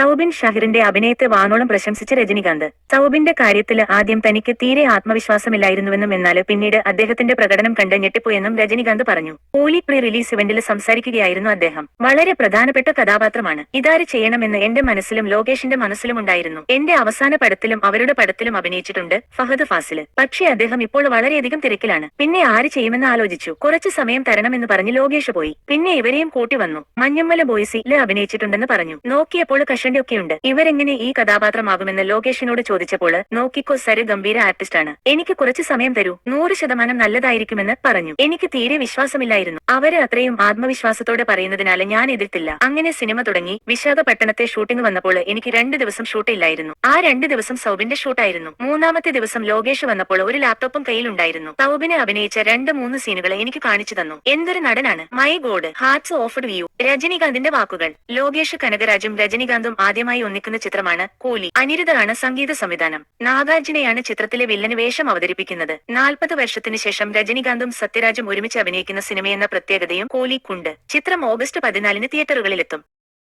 സൗബിൻ ഷഹിറിന്റെ അഭിനയത്തെ വാനോളം പ്രശംസിച്ച രജനികാന്ത്. സൗബിന്റെ കാര്യത്തിൽ ആദ്യം തനിക്ക് തീരെ ആത്മവിശ്വാസമില്ലായിരുന്നുവെന്നും എന്നാൽ പിന്നീട് അദ്ദേഹത്തിന്റെ പ്രകടനം കണ്ട് ഞെട്ടിപ്പോയെന്നും രജനികാന്ത് പറഞ്ഞു. ഹോളി പ്രീ റിലീസ് ഇവന്റിൽ സംസാരിക്കുകയായിരുന്നു അദ്ദേഹം. വളരെ പ്രധാനപ്പെട്ട കഥാപാത്രമാണ്. ഇതാര് ചെയ്യണമെന്ന് എന്റെ മനസ്സിലും ലോകേഷിന്റെ മനസ്സിലും ഉണ്ടായിരുന്നു. എന്റെ അവസാന പടത്തിലും അവരുടെ പടത്തിലും അഭിനയിച്ചിട്ടുണ്ട് ഫഹദ് ഫാസിൽ പക്ഷേ അദ്ദേഹം ഇപ്പോൾ വളരെയധികം തിരക്കിലാണ്. പിന്നെ ആര് ചെയ്യുമെന്ന് ആലോചിച്ചു. കുറച്ചു സമയം തരണമെന്ന് പറഞ്ഞ് ലോകേഷ് പോയി. പിന്നെ ഇവരെയും കൂട്ടി വന്നു. മഞ്ഞമ്മല ബോയ്സിൽ അഭിനയിച്ചിട്ടുണ്ടെന്ന് പറഞ്ഞു. നോക്കിയപ്പോൾ കഷണ്ടിയൊക്കെയുണ്ട് ഇവരെങ്ങനെ ഈ കഥാപാത്രമാകുമെന്ന് ലോകേഷിനോട് ചോദിച്ചപ്പോൾ നോക്കിക്കോ സര് ഗംഭീര ആർട്ടിസ്റ്റാണ്. എനിക്ക് കുറച്ച് സമയം തരൂ. നൂറ് ശതമാനം നല്ലതായിരിക്കുമെന്ന് പറഞ്ഞു. എനിക്ക് തീരെ വിശ്വാസമില്ലായിരുന്നു. അവർ അത്രയും ആത്മവിശ്വാസത്തോടെ പറയുന്നതിനാൽ ഞാൻ എതിർത്തില്ല. അങ്ങനെ സിനിമ തുടങ്ങി വിശാഖപട്ടണത്തെ ഷൂട്ടിംഗ് വന്നപ്പോൾ എനിക്ക് രണ്ട് ദിവസം ഷൂട്ട് ഇല്ലായിരുന്നു. ആ രണ്ട് ദിവസം സൗബിന്റെ ഷൂട്ടായിരുന്നു. മൂന്നാമത്തെ ദിവസം ലോകേഷ് വന്നപ്പോൾ ഒരു ലാപ്ടോപ്പും കയ്യിലുണ്ടായിരുന്നു. സൗബിനെ അഭിനയിച്ച രണ്ട് മൂന്ന് സീനുകൾ എനിക്ക് കാണിച്ചു തന്നു. എന്തൊരു നടനാണ്. My God. Hats off to you. രജനികാന്തിന്റെ വാക്കുകൾ. ലോകേഷ് കനകരാജും രജനികാന്തും ആദ്യമായി ഒന്നിക്കുന്ന ചിത്രമാണ് കൂലി. അനിരുദ്ധറാണ് സംഗീത സംവിധാനം. നാഗാർജുനയാണ് ചിത്രത്തിലെ വില്ലന് വേഷം അവതരിപ്പിക്കുന്നത്. നാൽപ്പത് വർഷത്തിന് ശേഷം രജനികാന്തും സത്യരാജും ഒരുമിച്ച് അഭിനയിക്കുന്ന സിനിമയെന്ന പ്രത്യേകതയും കൂലിക്കുണ്ട്. ചിത്രം ഓഗസ്റ്റ് പതിനാലിന് തിയേറ്ററുകളിലെത്തും.